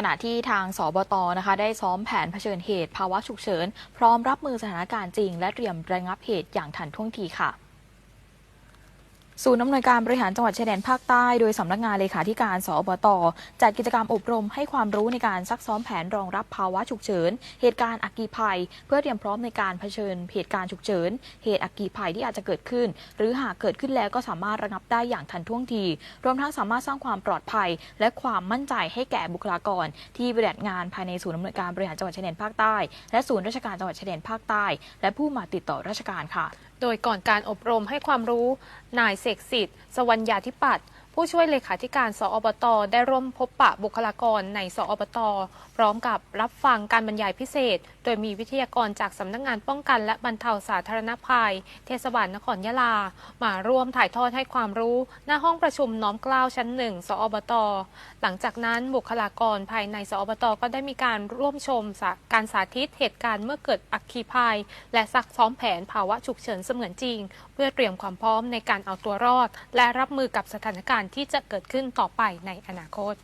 ขณะที่ทางสบตนะคะ ได้ซ้อมแผนเผชิญเหตุภาวะฉุกเฉิน พร้อมรับมือสถานการณ์จริง และเตรียมระงับเหตุอย่างทันท่วงทีค่ะ ศูนย์อำนวยการบริหารจังหวัดชายแดนภาคใต้ โดยสำนักงานเลขาธิการ สอบต จัดกิจกรรมอบรมให้ความรู้ในการซักซ้อมแผนรองรับภาวะฉุกเฉิน เหตุการณ์อัคคีภัย เพื่อเตรียมพร้อมในการเผชิญเหตุการณ์ฉุกเฉิน เหตุอัคคีภัยที่อาจจะเกิดขึ้น หรือหากเกิดขึ้นแล้วก็สามารถระงับได้อย่างทันท่วงที รวมทั้งสามารถสร้างความปลอดภัย และความมั่นใจให้แก่บุคลากร ที่ปฏิบัติงานภายในศูนย์อำนวยการบริหารจังหวัดชายแดนภาคใต้ และศูนย์ราชการจังหวัดชายแดนภาคใต้ และผู้มาติดต่อราชการค่ะ โดยก่อนการอบรมให้ความรู้นายเสกสิทธิ์สวรรยาธิปัตย์ ผู้ช่วยเลขาธิการสอบต ได้ร่วมพบปะบุคลากรในสอบต พร้อมกับรับฟังการบรรยายพิเศษ โดยมีวิทยากรจากสำนักงงานป้องกันและบรรเทาสาธารณภัย เทศบาลนครยะลา มาร่วมถ่ายทอดให้ความรู้หน้าห้องประชุมน้อมเกล้าวชั้นหนึ่งสอบต หลังจากนั้นบุคลากรภายในสอบต ก็ได้มีการร่วมชมาการสาธิตเหตุการณ์เมื่อเกิดอัคคีภัย และซักซ้อมแผนภาวะฉุกเฉินเสมือนจริง เพื่อเตรียมความพร้อมในการเอาตัวรอด และรับมือกับสถานการณ์ที่จะเกิดขึ้นต่อไปในอนาคต